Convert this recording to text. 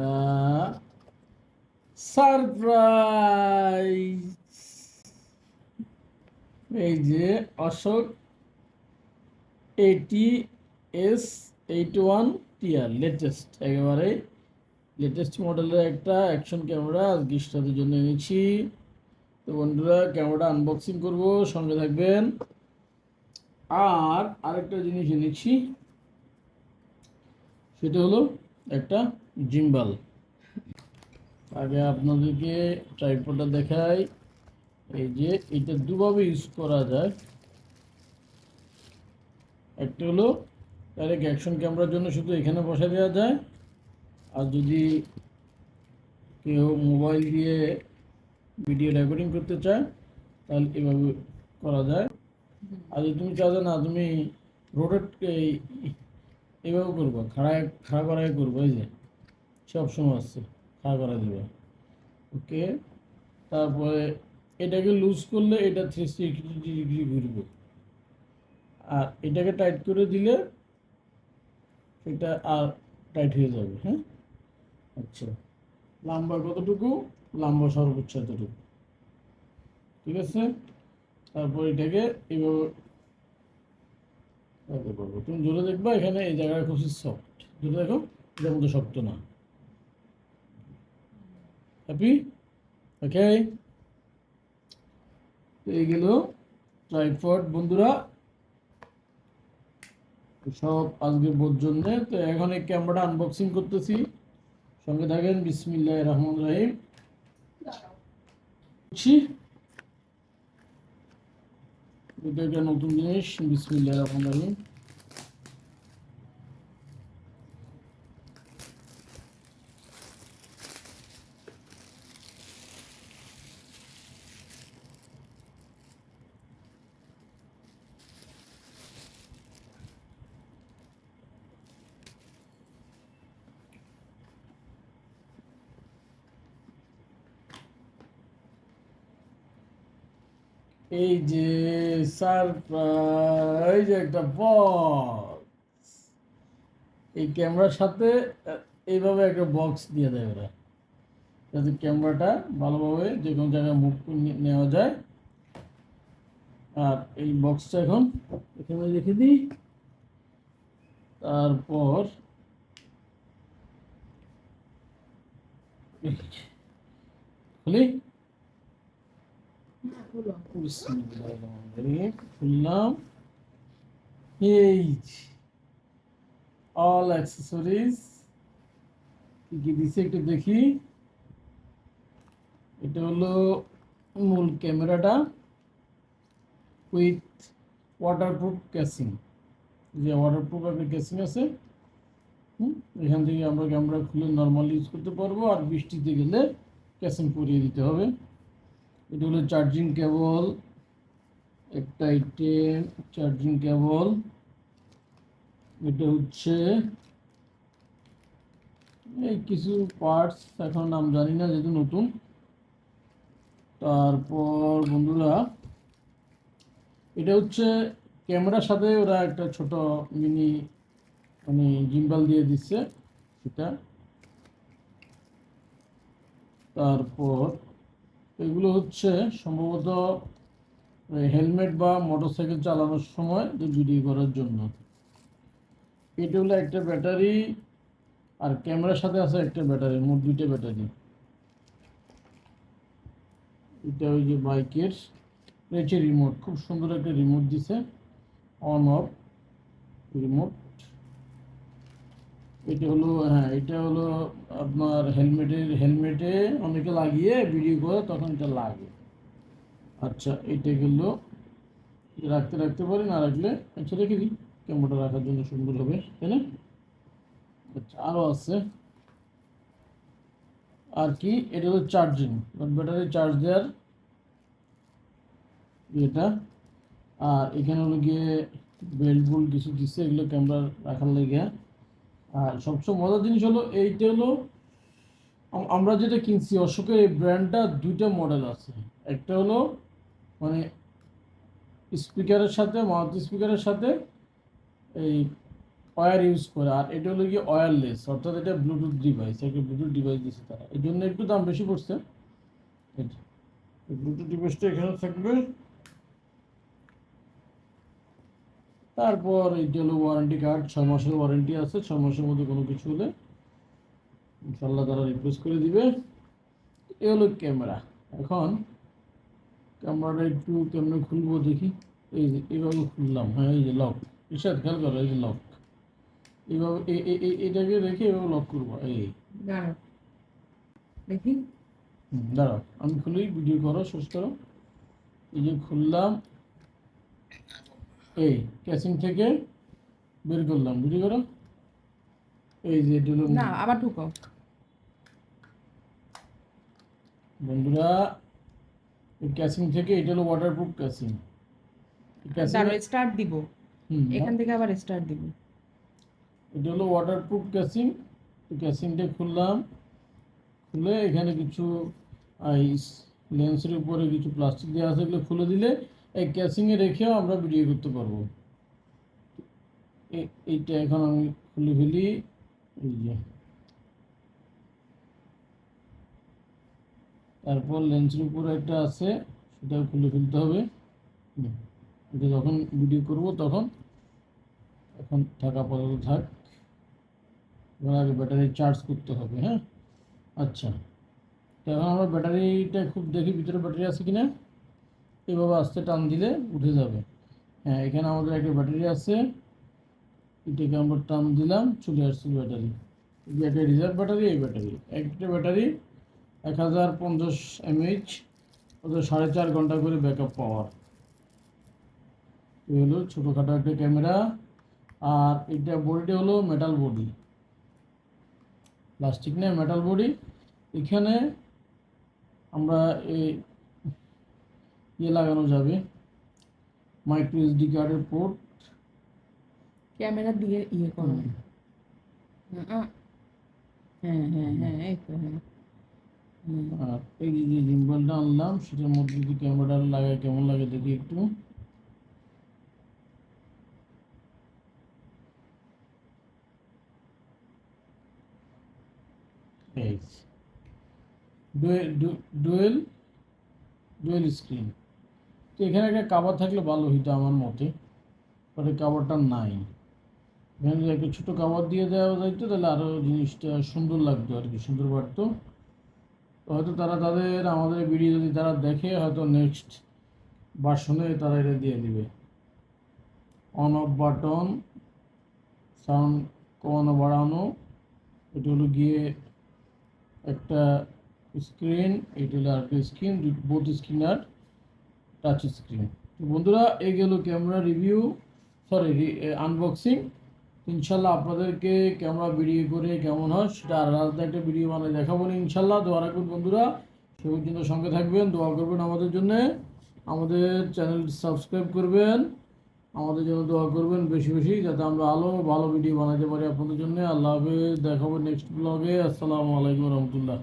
একটা সারপ্রাইজ এই যে Ashok eighty S eight one TR latest একেবারে লেটেস্ট মডেলের একটা অ্যাকশন ক্যামেরা সাথে জন্য এনেছি। তো বন্ধুরা ক্যামেরাটা আনবক্সিং করব, সঙ্গে থাকবেন। আর আরেকটা জিনিস এনেছি, সেটা হলো একটা জিম্বাল। আগে আপনাদেরকে ট্রাইপডটা দেখাই। এই যে এটা দুভাবে ইউজ করা যায়। একটা হলো ডাইরেক্ট অ্যাকশন ক্যামেরার জন্য শুধু এখানে বসা দেওয়া যায়। আর যদি কেউ মোবাইল দিয়ে ভিডিও রেকর্ডিং করতে চায়, তাহলে এভাবে করা যায়। আর যদি তুমি চাও না, তুমি রোটেট এইভাবে করব, খাড়ায়, খাড়া করাই করব, এই যে। সব সময় আসছে খাড়া করা দিবে। ওকে? তারপরে এটাকে লুজ করলে এটা থ্রি সিক্সটি ডিগ্রি ঘুরবে। আর এটাকে টাইট করে দিলে সেটা আর টাইট হয়ে যাবে হ্যাঁ? আচ্ছা। লম্বা কতটুকু? লম্বা সর্বোচ্চ এতটুকু। ঠিক আছে? তারপর এটাকে এইভাবে পারব। তুমি জোরে দেখবা এখানে এই জায়গাটা খুব সফট জোরে দেখো, এটার মধ্যে শক্ত না। হ্যাপি ওকে এই গেল ট্রাইপড বন্ধুরা, সব আজকের বোধ জন্য। তো এখন এই ক্যামেরাটা আনবক্সিং করতেছি। সঙ্গে থাকেন বিসমিল্লাহ রহমান রাহিম। ছি এটা একটা নতুন জিনিস, বিসমিল্লাহ রহমান রাহিম। এই যে সারপ্রাইজ একটা বক্স এই ক্যামেরার সাথে এইভাবে একটা বক্স দিয়ে দেয় ওরা। যাতে ক্যামেরাটা ভালোভাবে যে কোনো জায়গায় মুভ নেওয়া যায়। আর এই বক্সটা এখন এখানে রেখে দিই। তারপর খুলি। খুললাম। অল অ্যাক্সেসরিজ কি কি দিছে একটু দেখি। এটা হলো মূল ক্যামেরাটা উইথ ওয়াটারপ্রুফ ক্যাসিং যে ওয়াটারপ্রুফ একটা ক্যাসিং আছে। এখান থেকে আমরা ক্যামেরা খুলে নর্মাল ইউজ করতে পারব। আর বৃষ্টিতে গেলে ক্যাসিং পরিয়ে দিতে হবে। এটা হলো চার্জিং কেবল একটা আইটেম চার্জিং কেবল এটা হচ্ছে এই কিছু পার্টস এখন নাম জানি না, যেহেতু নতুন। তারপর বন্ধুরা, এটা হচ্ছে ক্যামেরার সাথে ওরা একটা ছোট মিনি মানে জিম্বাল দিয়ে দিচ্ছে, সেটা। তারপর এগুলো হচ্ছে সম্ভবত হেলমেট বা মোটরসাইকেল চালানোর সময় ভিডিও করার জন্য। এটা হলো একটা ব্যাটারি, আর ক্যামেরার সাথে আছে একটা ব্যাটারি, মোট দুইটা ব্যাটারি। এটা ওই যে বাইকের রয়েছে রিমোট খুব সুন্দর একটা রিমোট দিছে। অন অফ রিমোট এটা হলো হ্যাঁ এটা হলো আপনার হেলমেটের হেলমেটে অনেকে লাগিয়ে ভিডিও করে তখন এটা লাগে। আচ্ছা এটা গেলো। রাখতে রাখতে পারি না রাখলে আচ্ছা রেখে দিই। ক্যামেরাটা রাখার জন্য সুন্দর হবে, তাই না? আচ্ছা আরও আছে। আর কি? এটা হলো চার্জিং ব্যাটারি চার্জ দেওয়ার এটা আর এখানে হলো গিয়ে বেল্ট বুল কিছু দিচ্ছে এগুলো ক্যামেরা রাখার লেগে। আর সবচেয়ে মজার জিনিস হলো এইটা হলো আমরা যেটা কিনছি, অশোকের এই ব্র্যান্ডটা দুইটা মডেল আছে। একটা হলো মানে স্পিকারের সাথে মাউথ স্পিকারের সাথে এই ওয়্যার ইউজ করে, আর এটা হলো গিয়ে ওয়্যারলেস অর্থাৎ এটা ব্লুটুথ ডিভাইস একটা ব্লুটুথ ডিভাইস দিচ্ছে তারা। এই জন্য একটু দাম বেশি পড়ছে। ব্লুটুথ ডিভাইসটা এখানে থাকবে তারপর এইটা হলো ওয়ারেন্টি কার্ড ছয় মাসের ওয়ারেন্টি আছে ছয় মাসের মধ্যে কোনো কিছু হলে ইনশাল্লাহ তারা রিপ্লেস করে দিবে। এ হলো ক্যামেরা এখন ক্যামেরাটা একটু কেমনে খুলবো দেখি। এই যে এইভাবে খুললাম হ্যাঁ এই যে লক ইশাদ খেয়াল করো এই যে লক এইভাবে এটাকে রেখে এভাবে লক করব এই। দাঁড়াও দেখি। দাঁড়াও আমি খুলি ভিডিও করো শেষ করো। এই যে খুললাম এই ক্যাসিং থেকে বের করলাম ভিডিও করো এই যে হলো না আবার ঢুকো বন্ধুরা এই ক্যাসিং থেকে এটা হলো ওয়াটারপ্রুফ ক্যাসিং দাঁড়াও স্টার্ট দিব। হুম এখান থেকে আবার স্টার্ট দিব। এটা হলো ওয়াটারপ্রুফ ক্যাসিং তো ক্যাসিংটা খুললাম। খুলে এখানে কিছু আইস লেন্সের উপরে কিছু প্লাস্টিক দেওয়া আছে এগুলো খুলে দিলে এই ক্যাসিংয়ে রেখেও আমরা ভিডিও করতে পারব। এইটা এখন আমি খুলে ফেলি। এই যে। তারপর লেন্সের উপরে একটা আছে, সেটাও খুলে ফেলতে হবে। এটা যখন ভিডিও করব তখন, এখন থাকা পর্যন্ত থাক। এবার আগে ব্যাটারি চার্জ করতে হবে হ্যাঁ? আচ্ছা। তো এখন আমরা ব্যাটারিটা খুব দেখি, ভিতরে ব্যাটারি আছে কিনা? এভাবে আস্তে টান দিলে উঠে যাবে। হ্যাঁ এখানে আমাদের একটা ব্যাটারি আছে। এটাকে আমরা টান দিলাম, চলে আসছে ব্যাটারি। একটা রিজার্ভ ব্যাটারি, এই ব্যাটারি। একটা ব্যাটারি এক হাজার পঞ্চাশ এমএইচ ওদের সাড়ে চার ঘণ্টা করে ব্যাকআপ পাওয়ার। এই হলো ছোটোখাটো একটা ক্যামেরা। আর এটা বডিটা হলো মেটাল বডি প্লাস্টিক নেই মেটাল বডি এখানে আমরা এই ইয়ে লাগানো যাবে। মাইক্রো এসডি কার্ডের পোর্ট ক্যামেরা দিয়ে ইয়ে করো। হ্যাঁ হ্যাঁ হ্যাঁ এই তো হ্যাঁ। আর এই যে জিম্বলটা আনলাম সেটার মধ্যে যদি ক্যামেরাটা লাগায় কেমন লাগে দেখি একটু। ডুয়েল ডুয়েল স্ক্রিন তো এখানে একটা কাভার থাকলে ভালো হইতো আমার মতে পরে কাভারটা নাই। এখানে যদি একটা ছোটো কাভার দিয়ে দেওয়া যাইতো, তাহলে আরও জিনিসটা সুন্দর লাগতো আর কি, সুন্দর বাড়তো হয়তো তারা তাদের, আমাদের ভিডিও যদি তারা দেখে, হয়তো নেক্সট ভার্সনে তারা এটা দিয়ে দিবে। অন অফ বাটন সাউন্ড কমানো, বাড়ানো, এটা হলো গিয়ে একটা স্ক্রিন এটা হলো আর স্ক্রিন বোথ স্ক্রিন আর টাচ স্ক্রিন তো বন্ধুরা, এই গেল ক্যামেরা রিভিউ সরি আনবক্সিং ইনশাল্লাহ আপনাদেরকে ক্যামেরা ভিডিও করে কেমন হয় সেটা আর আলাদা একটা ভিডিও বানিয়ে দেখাবো না, ইনশাল্লাহ। দোয়া রাখবেন বন্ধুরা। সে পর্যন্ত সঙ্গে থাকবেন, দোয়া করবেন আমাদের জন্য। আমাদের চ্যানেলটি সাবস্ক্রাইব করবেন, আমাদের জন্য দোয়া করবেন বেশি বেশি, যাতে আমরা আলো ভালো ভিডিও বানাতে পারি আপনাদের জন্য। আল্লাহ হাফেজ, দেখাবো নেক্সট ব্লগে আসসালামু আলাইকুম রহমতুল্লাহ।